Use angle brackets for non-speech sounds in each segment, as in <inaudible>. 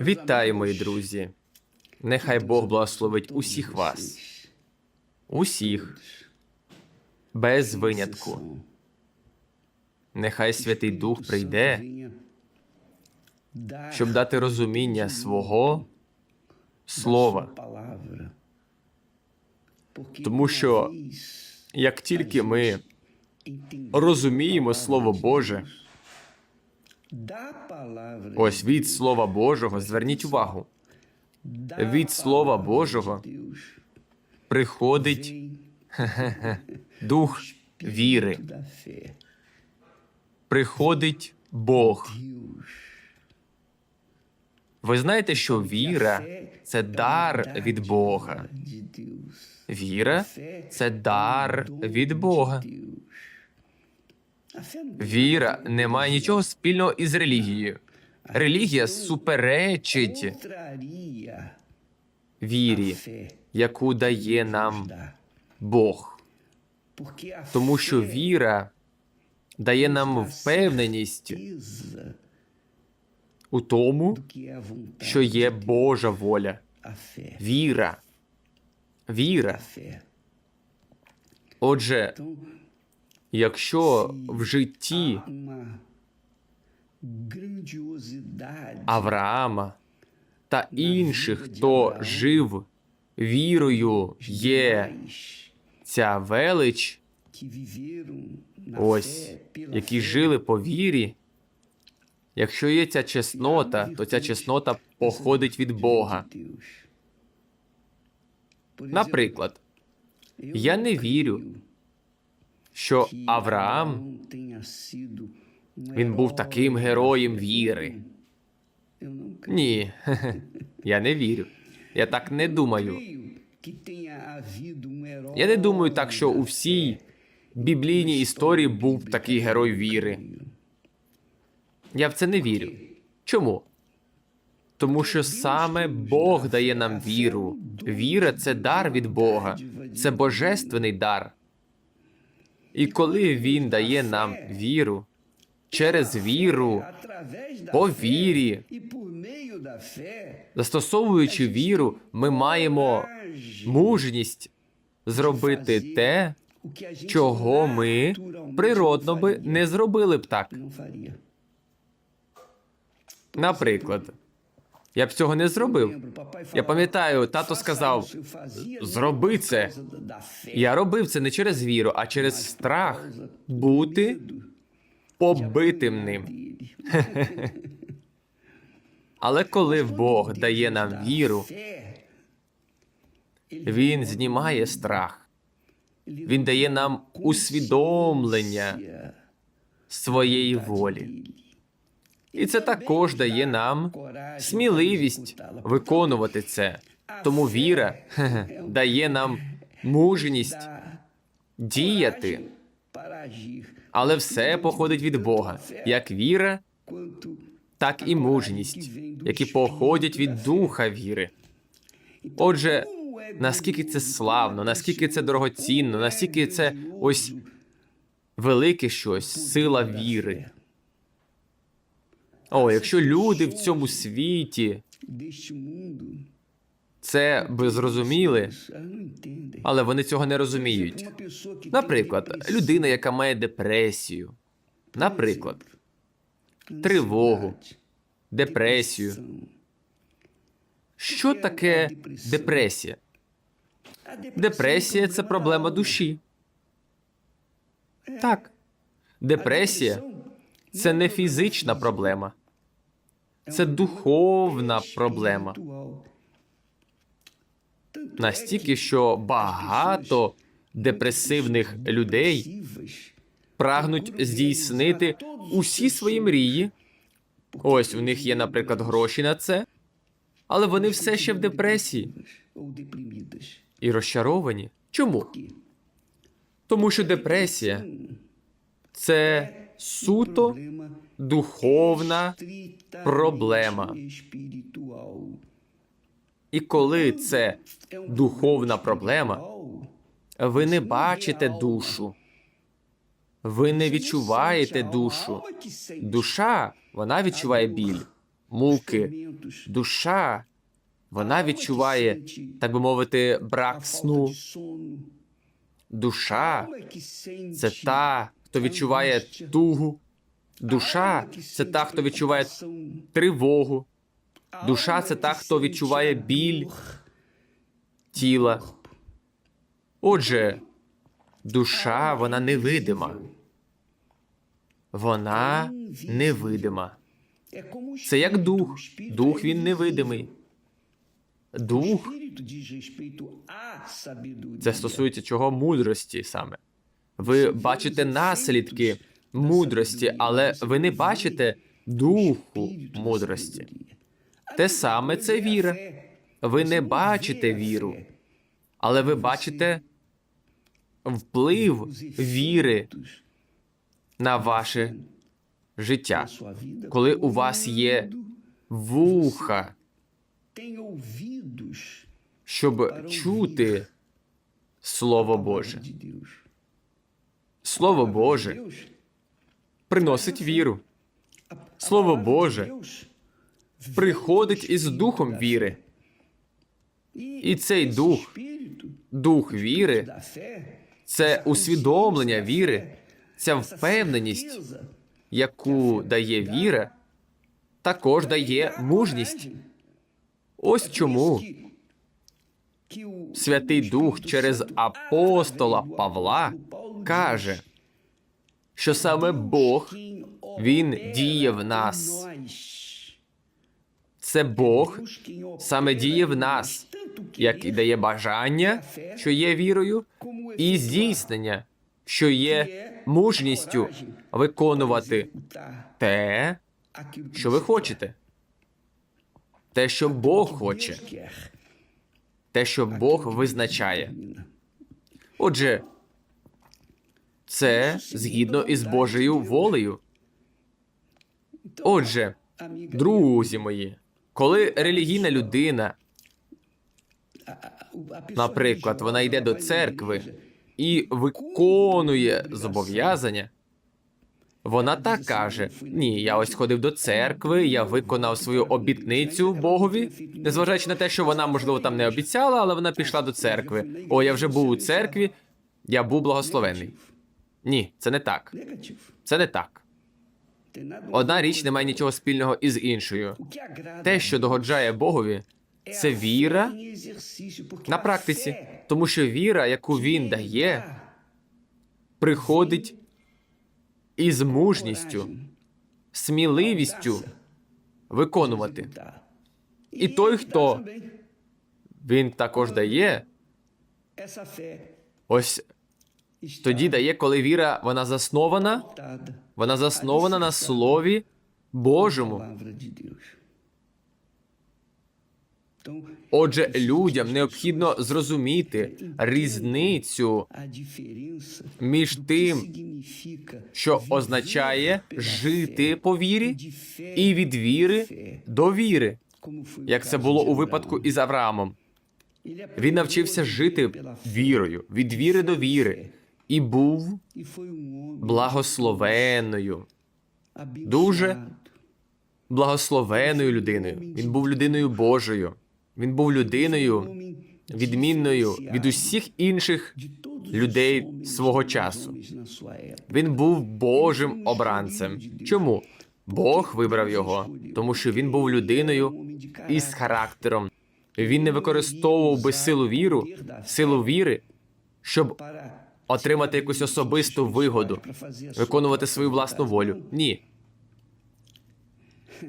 Вітаю, мої друзі. Нехай Бог благословить усіх вас, усіх, без винятку. Нехай Святий Дух прийде, щоб дати розуміння свого слова. Тому що як тільки ми розуміємо Слово Боже, ось від Слова Божого, зверніть увагу, від Слова Божого приходить <laughs> дух віри, приходить Бог. Ви знаєте, що віра це дар від Бога. Віра це дар від Бога. Віра не має нічого спільного із релігією. Релігія суперечить вірі, яку дає нам Бог. Тому що віра дає нам впевненість у тому, що є Божа воля. Віра. Віра. Отже, якщо в житті Авраама та інших, хто жив вірою, є ця велич, ось, які жили по вірі, якщо є ця чеснота, то ця чеснота походить від Бога. Наприклад, я не вірю, що Авраам він був таким героєм віри. Ні, <laughs> я не вірю. Я так не думаю. Я не думаю так, що у всій біблійній історії був такий герой віри. Я в це не вірю. Чому? Тому що саме Бог дає нам віру. Віра це дар від Бога, це божественний дар. І коли Він дає нам віру, через віру, по вірі, застосовуючи віру, ми маємо мужність зробити те, чого ми природно би не зробили б так. Наприклад, я б цього не зробив. Я пам'ятаю, тато сказав: зроби це. Я робив це не через віру, а через страх бути побитим ним. <laughs> Але коли Бог дає нам віру, Він знімає страх, Він дає нам усвідомлення своєї волі. І це також дає нам сміливість виконувати це. Тому віра <laughs> дає нам мужність діяти, але все походить від Бога, як віра, так і мужність, які походять від духа віри. Отже, наскільки це славно, наскільки це дорогоцінно, наскільки це ось велике щось, сила віри. О, якщо люди в цьому світі це би зрозуміли, але вони цього не розуміють. Наприклад, людина, яка має депресію, наприклад, тривогу, депресію. Що таке депресія? Депресія це проблема душі. Так. Депресія це не фізична проблема, це духовна проблема. Настільки, що багато депресивних людей прагнуть здійснити усі свої мрії. Ось у них є, наприклад, гроші на це, але вони все ще в депресії і розчаровані. Чому? Тому що депресія це суто духовна проблема. І коли це духовна проблема, ви не бачите душу, ви не відчуваєте душу. Душа, вона відчуває біль. муки. Душа, вона відчуває, так би мовити, брак сну. Душа це та, хто відчуває тугу. Душа це та, хто відчуває тривогу. Душа це та, хто відчуває біль тіла. Отже, душа вона невидима. Вона невидима. Це як дух. Дух він невидимий. Дух це стосується чого мудрості саме. Ви бачите наслідки мудрості, але ви не бачите духу мудрості. Те саме це віра. Ви не бачите віру, але ви бачите вплив віри на ваше життя. Коли у вас є вуха, щоб чути Слово Боже. Слово Боже приносить віру. Слово Боже приходить із духом віри. І цей дух, дух віри, це усвідомлення віри, ця впевненість, яку дає віра, також дає мужність. Ось чому Святий Дух через апостола Павла каже, що саме Бог він діє в нас. Це Бог саме діє в нас, як і дає бажання, що є вірою, і здійснення, що є мужністю виконувати те, що ви хочете, те, що Бог хоче, те, що Бог визначає. Отже, це згідно із Божою волею. Отже, друзі мої, коли релігійна людина, наприклад, вона йде до церкви і виконує зобов'язання, вона так каже: ні, я ось ходив до церкви, я виконав свою обітницю Богові, незважаючи на те, що вона, можливо, там не обіцяла, але вона пішла до церкви. О, я вже був у церкві, я був благословений. Ні, це не так. Це не так. Одна річ не має нічого спільного із іншою. Те, що догоджає Богові, це віра на практиці, тому що віра, яку він дає, приходить із мужністю, сміливістю виконувати. І той, хто він також дає, ось тоді дає, коли віра вона заснована, вона заснована на слові Божому. Отже, людям необхідно зрозуміти різницю між тим, що означає жити по вірі, і від віри до віри, як це було у випадку із Авраамом. Він навчився жити вірою, від віри до віри, і був благословенною, дуже благословеною людиною. Він був людиною Божою. Він був людиною відмінною від усіх інших людей свого часу. Він був Божим обранцем. Чому? Бог вибрав його, тому що він був людиною із характером. Він не використовував би силу віру, силу віри, щоб отримати якусь особисту вигоду, виконувати свою власну волю. Ні.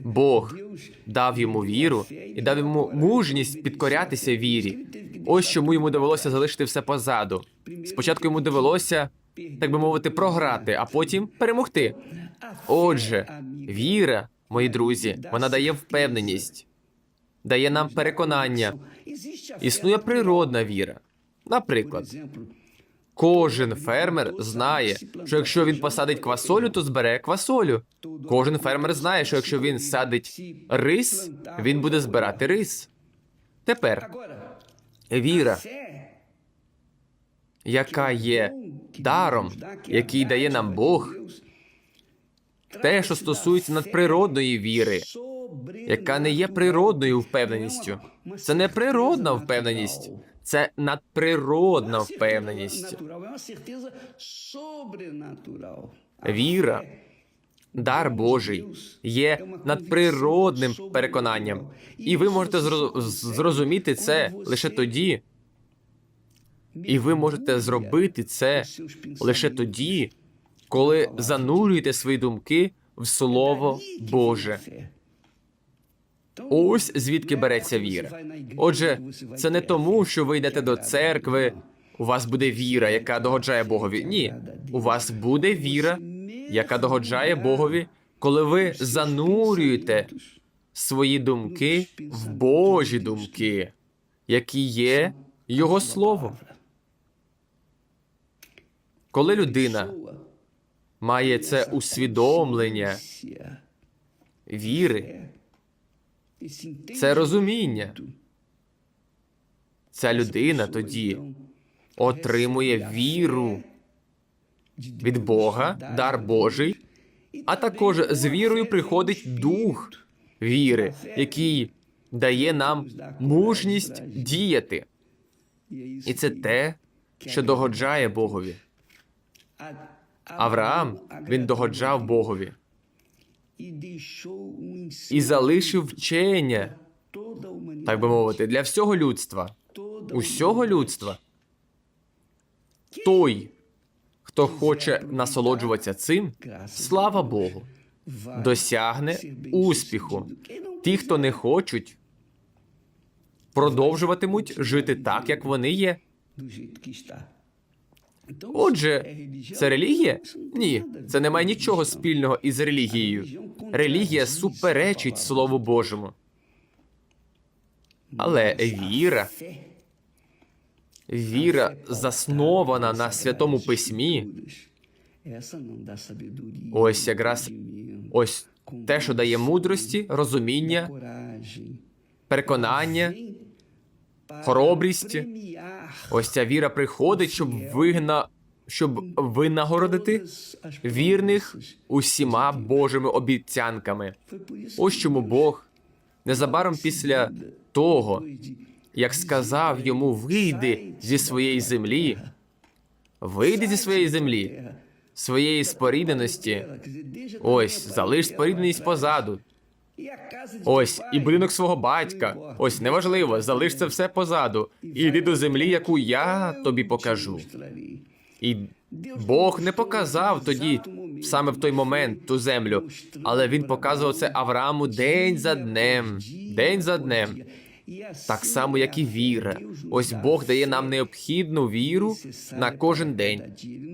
Бог дав йому віру і дав йому мужність підкорятися вірі. Ось чому йому довелося залишити все позаду. Спочатку йому довелося, так би мовити, програти, а потім перемогти. Отже, віра, мої друзі, вона дає впевненість, дає нам переконання. Існує природна віра. Наприклад, кожен фермер знає, що якщо він посадить квасолю, то збере квасолю. Кожен фермер знає, що якщо він садить рис, він буде збирати рис. Тепер віра, яка є даром, який дає нам Бог, те, що стосується надприродної віри, яка не є природною впевненістю. Це не природна впевненість, це надприродна впевненість. Віра, дар Божий, є надприродним переконанням, і ви можете зрозуміти це лише тоді, і ви можете зробити це лише тоді, коли занурюєте свої думки в Слово Боже. Ось звідки береться віра. Отже, це не тому, що ви йдете до церкви, у вас буде віра, яка догоджає Богові. Ні, у вас буде віра, яка догоджає Богові, коли ви занурюєте свої думки в Божі думки, які є Його Словом. Коли людина має це усвідомлення віри, це розуміння, ця людина тоді отримує віру від Бога, дар Божий, а також з вірою приходить дух віри, який дає нам мужність діяти. І це те, що догоджає Богові. Авраам він догоджав Богові і залишив вчення, так би мовити, для всього людства, усього людства. Той, хто хоче насолоджуватися цим, слава Богу, досягне успіху. Ті, хто не хочуть, продовжуватимуть жити так, як вони є. Отже, це релігія? Ні, це не має нічого спільного із релігією. Релігія суперечить Слову Божому. Але віра, віра заснована на святому письмі. Ось якраз ось те, що дає мудрості, розуміння, переконання, хоробрість. Ось ця віра приходить, щоб вигна, щоб винагородити вірних усіма Божими обіцянками. Ось чому Бог незабаром після того, як сказав йому вийди зі своєї землі, вийди зі своєї землі, своєї спорідненості. Ось залиш спорідненість позаду. Ось і будинок свого батька. Ось неважливо, залиш це все позаду. І йди до землі, яку я тобі покажу. І Бог не показав тоді, саме в той момент, ту землю, але він показував це Аврааму день за днем, день за днем. Так само, як і віра. Ось Бог дає нам необхідну віру на кожен день.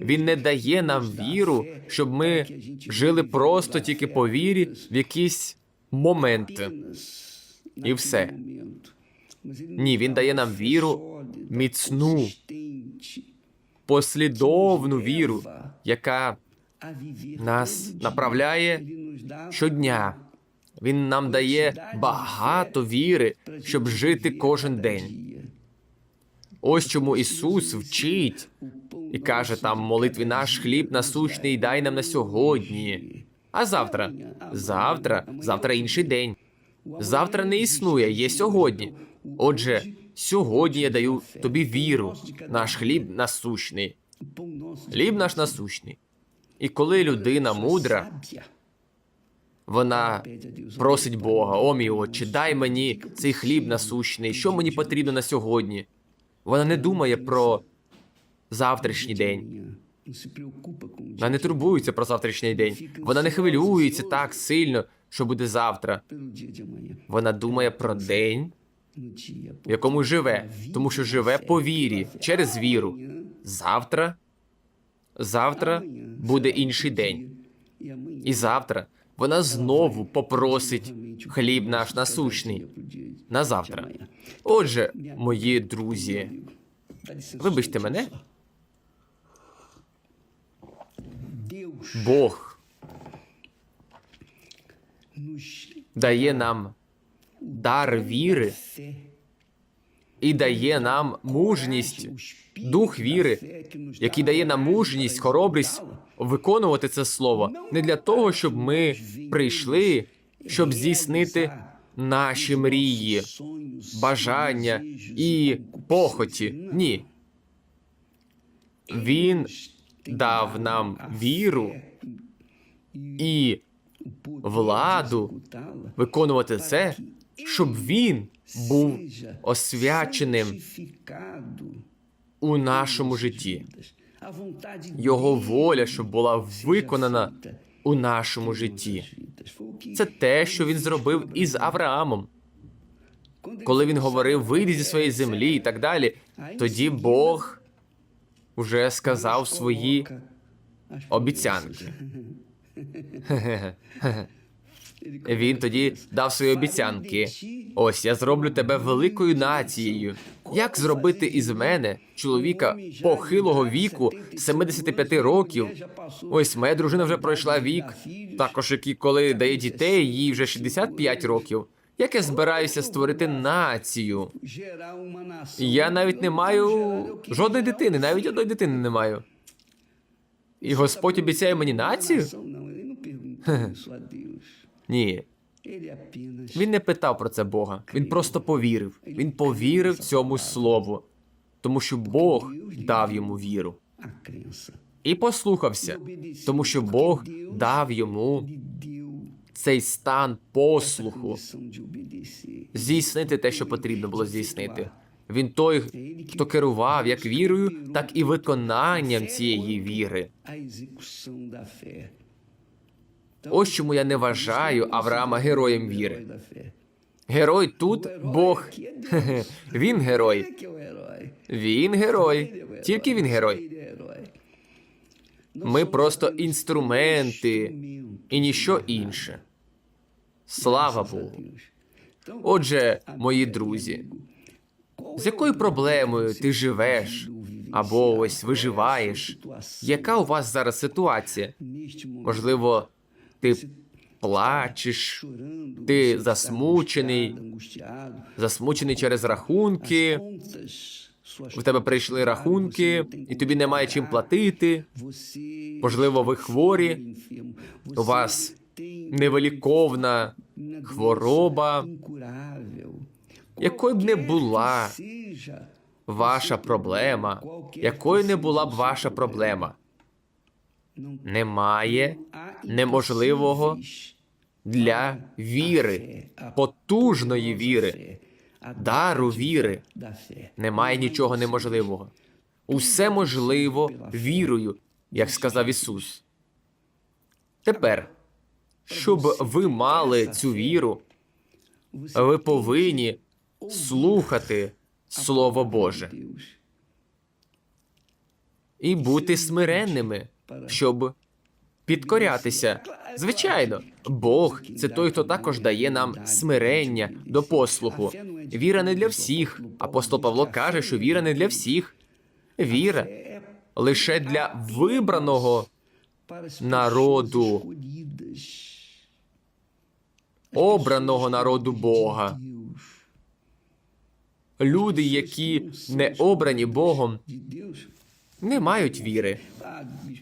Він не дає нам віру, щоб ми жили просто тільки по вірі в якісь моменти. І все. Ні, він дає нам віру міцну, послідовну віру, яка нас направляє щодня. Він нам дає багато віри, щоб жити кожен день. Ось чому Ісус вчить і каже там молитві наш хліб насущний дай нам на сьогодні. А завтра? Завтра, завтра інший день. Завтра не існує, є сьогодні. Отже, сьогодні я даю тобі віру, наш хліб насущний. Хліб наш насущний. І коли людина мудра, вона просить Бога, о мій отче, дай мені цей хліб насущний, що мені потрібно на сьогодні. Вона не думає про завтрашній день. Вона не турбується про завтрашній день. Вона не хвилюється так сильно, що буде завтра. Вона думає про день, в якому живе, тому що живе по вірі, через віру. Завтра, завтра буде інший день. І завтра вона знову попросить хліб наш насущний. на завтра. Отже, мої друзі, вибачте мене, Бог дає нам дар віри і дає нам мужність, дух віри, який дає нам мужність, хоробрість виконувати це слово не для того, щоб ми прийшли щоб здійснити наші мрії, бажання і похоті. Ні. Він дав нам віру і владу виконувати це, щоб він був освяченим у нашому житті. Його воля, щоб була виконана у нашому житті. Це те, що він зробив із Авраамом. Коли він говорив вийди зі своєї землі і так далі, тоді Бог вже сказав свої обіцянки. <laughs> Він тоді дав свої обіцянки. Ось я зроблю тебе великою нацією. Як зробити із мене чоловіка похилого віку, 75 років? Ось моя дружина вже пройшла вік, також які коли дає дітей, їй вже 65 років. Як я збираюся створити націю? Я навіть не маю жодної дитини, навіть одної дитини не маю. І Господь обіцяє мені націю? Ні, він не питав про це Бога. Він просто повірив. Він повірив цьому слову, тому що Бог дав йому віру і послухався, тому що Бог дав йому цей стан послуху, здійснити те, що потрібно було здійснити. Він той, хто керував як вірою, так і виконанням цієї віри. Ось чому я не вважаю Авраама героєм віри. Герой тут Бог. <laughs> Він герой. Він герой. Тільки він герой. Ми просто інструменти і ніщо інше. Слава Богу. Отже, мої друзі, з якою проблемою ти живеш або ось виживаєш? Яка у вас зараз ситуація? Можливо, ти плачеш, ти засмучений, засмучений через рахунки. В тебе прийшли рахунки, і тобі немає чим платити. Можливо, ви хворі, у вас невиліковна хвороба. Якою б не була ваша проблема, якою не була б ваша проблема, немає неможливого для віри, потужної віри, дару віри. Немає нічого неможливого. Усе можливо вірою, як сказав Ісус. Тепер, щоб ви мали цю віру, ви повинні слухати Слово Боже і бути смиренними, щоб підкорятися. Звичайно, Бог це той, хто також дає нам смирення до послуху. Віра не для всіх. Апостол Павло каже, що віра не для всіх. Віра лише для вибраного народу, обраного народу Бога. Люди, які не обрані Богом, не мають віри.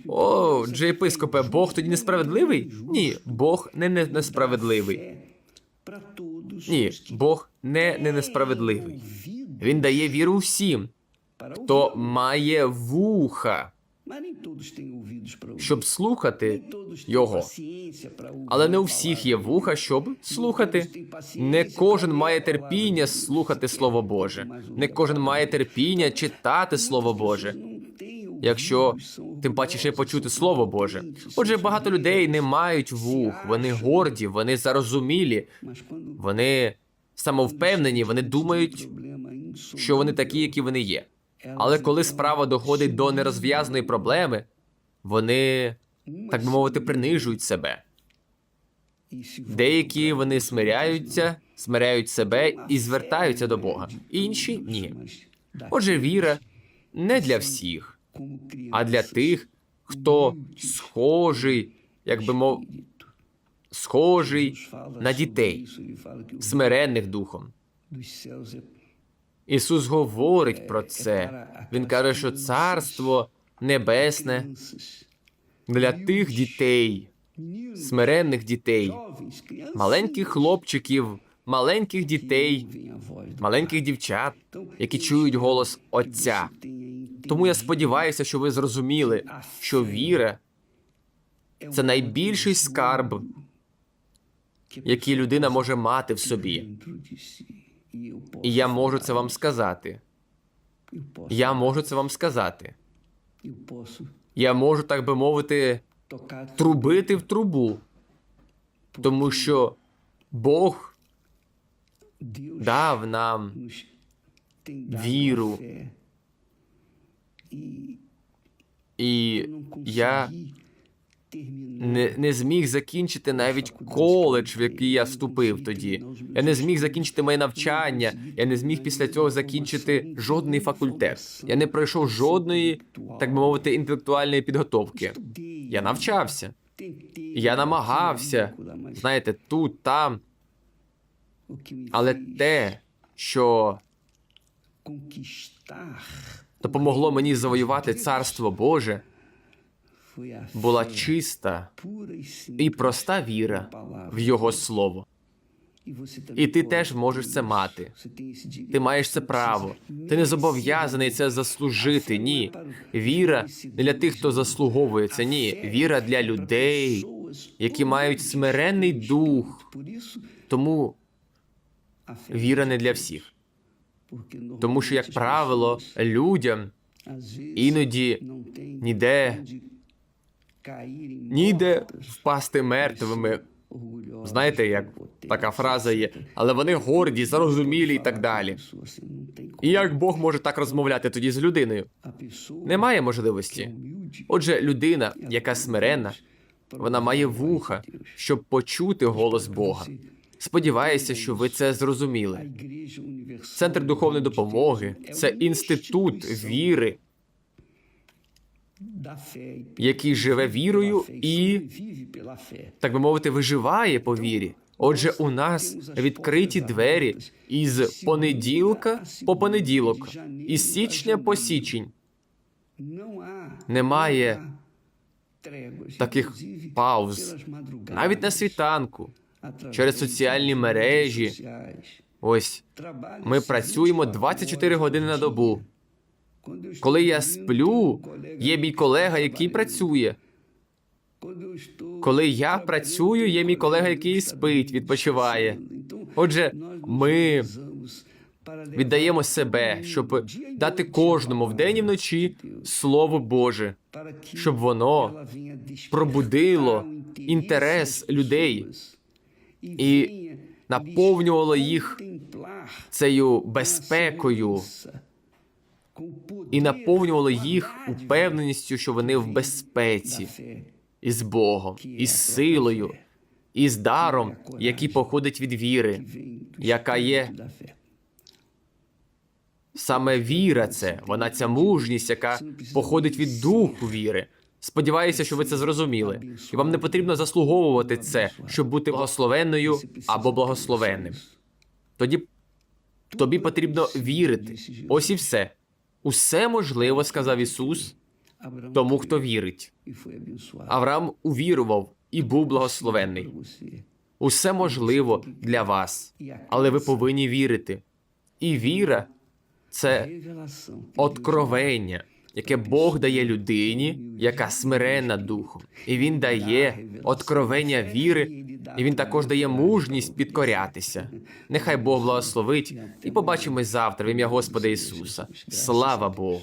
О, дже єпископе, Бог тоді несправедливий? Ні, Бог не- несправедливий. Ні, Бог не, не несправедливий. Він дає віру всім, хто має вуха, щоб слухати його. Але не у всіх є вуха, щоб слухати. Не кожен має терпіння слухати Слово Боже. Не кожен має терпіння читати Слово Боже. Якщо тим паче ще почути Слово Боже. Отже, багато людей не мають вух, вони горді, вони зарозумілі, вони самовпевнені, вони думають, що вони такі, які вони є. Але коли справа доходить до нерозв'язаної проблеми, вони, так би мовити, принижують себе. Деякі вони смиряються, смиряють себе і звертаються до Бога. Інші ні. Отже, віра не для всіх, а для тих, хто схожий, як би мов, схожий на дітей, смиренних духом. Ісус говорить про це. Він каже, що царство небесне для тих дітей, смиренних дітей, маленьких хлопчиків, маленьких дітей, маленьких дівчат, які чують голос Отця. Тому я сподіваюся, що ви зрозуміли, що віра це найбільший скарб, який людина може мати в собі. І я можу це вам сказати. Я можу це вам сказати. Я можу, так би мовити, трубити в трубу, тому що Бог дав нам віру. І я не, не зміг закінчити навіть коледж, в який я вступив тоді. Я не зміг закінчити моє навчання. Я не зміг після цього закінчити жодний факультет. Я не пройшов жодної, так би мовити, інтелектуальної підготовки. Я навчався. Я намагався, знаєте, тут, там, але те, що допомогло мені завоювати царство Боже, була чиста і проста віра в Його слово. І ти теж можеш це мати. Ти маєш це право. Ти не зобов'язаний це заслужити. Ні. Віра не для тих, хто заслуговує це. Ні. Віра для людей, які мають смиренний дух. Тому віра не для всіх. Тому що, як правило, людям іноді ніде ніде впасти мертвими. Знаєте, як така фраза є, але вони горді, зарозумілі і так далі. І як Бог може так розмовляти тоді з людиною? Немає можливості. Отже, людина, яка смиренна, вона має вуха, щоб почути голос Бога. Сподіваюся, що ви це зрозуміли. Центр духовної допомоги це інститут віри, який живе вірою і, так би мовити, виживає по вірі. Отже, у нас відкриті двері із понеділка по понеділок, із січня по січень. Немає таких пауз, навіть на світанку, через соціальні мережі. Ось ми працюємо 24 години на добу. Коли я сплю, є мій колега, який працює. Коли я працюю, є мій колега, який спить, відпочиває. Отже, ми віддаємо себе, щоб дати кожному вдень і вночі Слово Боже, щоб воно пробудило інтерес людей і наповнювало їх цією безпекою і наповнювало їх упевненістю, що вони в безпеці із Богом, із силою, із даром, який походить від віри, яка є саме віра, це вона ця мужність, яка походить від духу віри. Сподіваюся, що ви це зрозуміли, і вам не потрібно заслуговувати це, щоб бути благословенною або благословенним. Тоді тобі потрібно вірити. Ось і все. Усе можливо, сказав Ісус, тому хто вірить. Авраам увірував і був благословенний. Усе можливо для вас, але ви повинні вірити. І віра це откровення, яке Бог дає людині, яка смиренна духом, і він дає откровення віри, і він також дає мужність підкорятися. Нехай Бог благословить, і побачимось завтра в ім'я Господа Ісуса. Слава Богу!